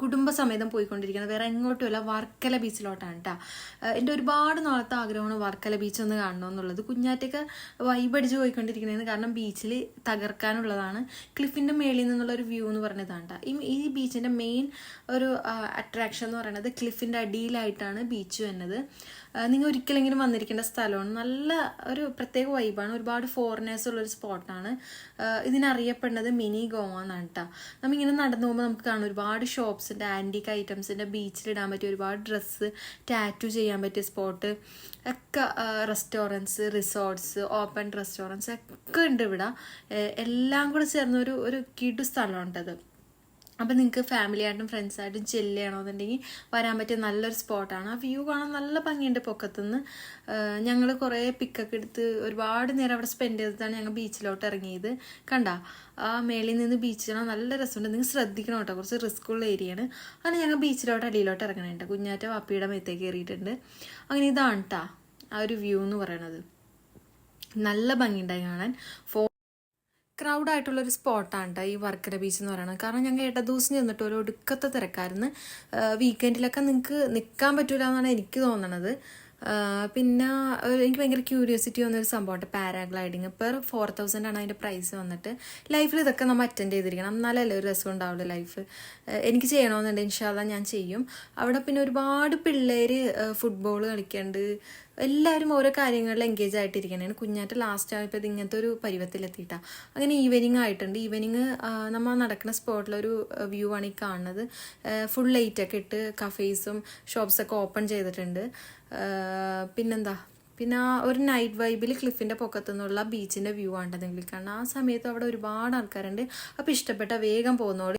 കുടുംബസമേതം പോയിക്കൊണ്ടിരിക്കുന്നത്. വേറെ എങ്ങോട്ടുമല്ല വർക്കല ബീച്ചിലോട്ടാണ് കേട്ടോ എന്റെ ഒരുപാട് നാളത്തെ ആഗ്രഹമാണ് വർക്കല ബീച്ച് ഒന്ന് കാണണം എന്നുള്ളത്. കുഞ്ഞാറ്റൊക്കെ വൈബടിച്ച് പോയിക്കൊണ്ടിരിക്കുന്നതെന്ന് കാരണം ബീച്ചിൽ തകർക്കാനുള്ളതാണ്. ക്ലിഫിന്റെ മേളിൽ നിന്നുള്ള ഒരു വ്യൂ എന്ന് പറഞ്ഞതാണ് കേട്ടോ ഈ ബീച്ചിന്റെ മെയിൻ ഒരു അട്രാക്ഷൻ എന്ന് പറയുന്നത് ക്ലിഫിന്റെ അടിയിലായിട്ടാണ് ബീച്ച് വരുന്നത്. നിങ്ങൾ ഒരിക്കലെങ്കിലും വന്നിരിക്കേണ്ട സ്ഥലമാണ്. നല്ല ഒരു പ്രത്യേക വൈബാണ് ഒരുപാട് ഫോറിനേഴ്സ് ഉള്ളൊരു സ്പോട്ടാണ് ഇതിനറിയപ്പെടുന്നത് മിനി ഗോവ എന്നാണ് കേട്ടോ നമ്മിങ്ങനെ നടന്നു പോകുമ്പോൾ നമുക്ക് കാണാം ഒരുപാട് ഷോപ്സിന്റെ ആന്റിക് ഐറ്റംസിന്റെ ബീച്ചിലിടാൻ പറ്റിയ ഒരുപാട് ഡ്രസ്സ് ടാറ്റു ചെയ്യാൻ പറ്റിയ സ്പോട്ട് ഒക്കെ റെസ്റ്റോറന്റ്സ് റിസോർട്ട്സ് ഓപ്പൺ റെസ്റ്റോറന്റ്സ് ഒക്കെ ഉണ്ട് ഇവിടെ. എല്ലാം കൂടെ ചേർന്ന ഒരു ഒരു കിടു സ്ഥലമുണ്ടത് അപ്പം നിങ്ങൾക്ക് ഫാമിലി ആയിട്ടും ഫ്രണ്ട്സ് ആയിട്ടും ചെല്ല് ചെയ്യണമെന്നുണ്ടെങ്കിൽ വരാൻ പറ്റിയ നല്ലൊരു സ്പോട്ടാണ് ആ വ്യൂ കാണാൻ നല്ല ഭംഗിയുണ്ട് പൊക്കത്തുനിന്ന്. ഞങ്ങൾ കുറേ പിക്കൊക്കെ എടുത്ത് ഒരുപാട് നേരം അവിടെ സ്പെൻഡ് ചെയ്തിട്ടാണ് ഞങ്ങൾ ബീച്ചിലോട്ട് ഇറങ്ങിയത്. കണ്ട? ആ മേളിൽ നിന്ന് ബീച്ച് കാണാൻ നല്ല രസമുണ്ട്. നിങ്ങൾ ശ്രദ്ധിക്കണം കേട്ടോ. കുറച്ച് റിസ്ക് ഉള്ള ഏരിയയാണ് അങ്ങനെ ഞങ്ങൾ ബീച്ചിലോട്ട് അടിയിലോട്ട് ഇറങ്ങണുണ്ട്. കുഞ്ഞാറ്റ വാപ്പിയുടെ മേത്തേക്ക് കയറിയിട്ടുണ്ട്. അങ്ങനെ ഇതാണ് കേട്ടോ ആ ഒരു വ്യൂ എന്ന് പറയണത്. നല്ല ഭംഗിയുണ്ടായി കാണാൻ. ഫോ ക്രൗഡായിട്ടുള്ള ഒരു സ്പോട്ടാണ് കേട്ടോ ഈ വർക്കര ബീച്ച് എന്ന് പറയുന്നത് കാരണം ഞങ്ങൾ ഇട ദിവസം ചെന്നിട്ട് ഒരു ഒടുക്കത്തെ തിരക്കായിരുന്നു. വീക്കെൻഡിലൊക്കെ നിങ്ങൾക്ക് നിൽക്കാൻ പറ്റൂല എന്നാണ് എനിക്ക് തോന്നണത്. പിന്നെ എനിക്ക് ഭയങ്കര ക്യൂരിയോസിറ്റി വന്നൊരു സംഭവമുണ്ട് പാരാഗ്ലൈഡിങ് പെർ ഫോർ തൗസൻഡ് ആണ് അതിന്റെ പ്രൈസ് വന്നിട്ട്. ലൈഫിൽ ഇതൊക്കെ നമ്മൾ അറ്റൻഡ് ചെയ്തിരിക്കണം. എന്നാലല്ലേ ഒരു രസം ഉണ്ടാവുള്ളൂ ലൈഫ് എനിക്ക് ചെയ്യണമെന്നുണ്ട് ഇൻഷാല്ല ഞാൻ ചെയ്യും. അവിടെ പിന്നെ ഒരുപാട് പിള്ളേർ ഫുട്ബോൾ കളിക്കേണ്ട. എല്ലാവരും ഓരോ കാര്യങ്ങളിൽ എൻഗേജ് ആയിട്ടിരിക്കണേ കുഞ്ഞാറ്റ ലാസ്റ്റ് ആയപ്പോൾ ഇത് ഇങ്ങനത്തെ ഒരു പരുവത്തിലെത്തിയിട്ടാണ് അങ്ങനെ ഈവനിങ് ആയിട്ടുണ്ട്. ഈവനിങ് നമ്മൾ നടക്കുന്ന സ്പോട്ടിലൊരു വ്യൂ ആണ് ഈ കാണുന്നത്. ഫുൾ ലൈറ്റൊക്കെ ഇട്ട് കഫേസും ഷോപ്സൊക്കെ ഓപ്പൺ ചെയ്തിട്ടുണ്ട്. പിന്നെന്താ? പിന്നെ ആ ഒരു നൈറ്റ് വൈബിൽ ക്ലിഫിന്റെ പൊക്കത്തു നിന്നുള്ള ബീച്ചിന്റെ വ്യൂ ആണ് എന്തെങ്കിലും കാരണം ആ സമയത്ത് അവിടെ ഒരുപാട് ആൾക്കാരുണ്ട്. അപ്പോൾ ഇഷ്ടപ്പെട്ട വേഗം പോകുന്നോട്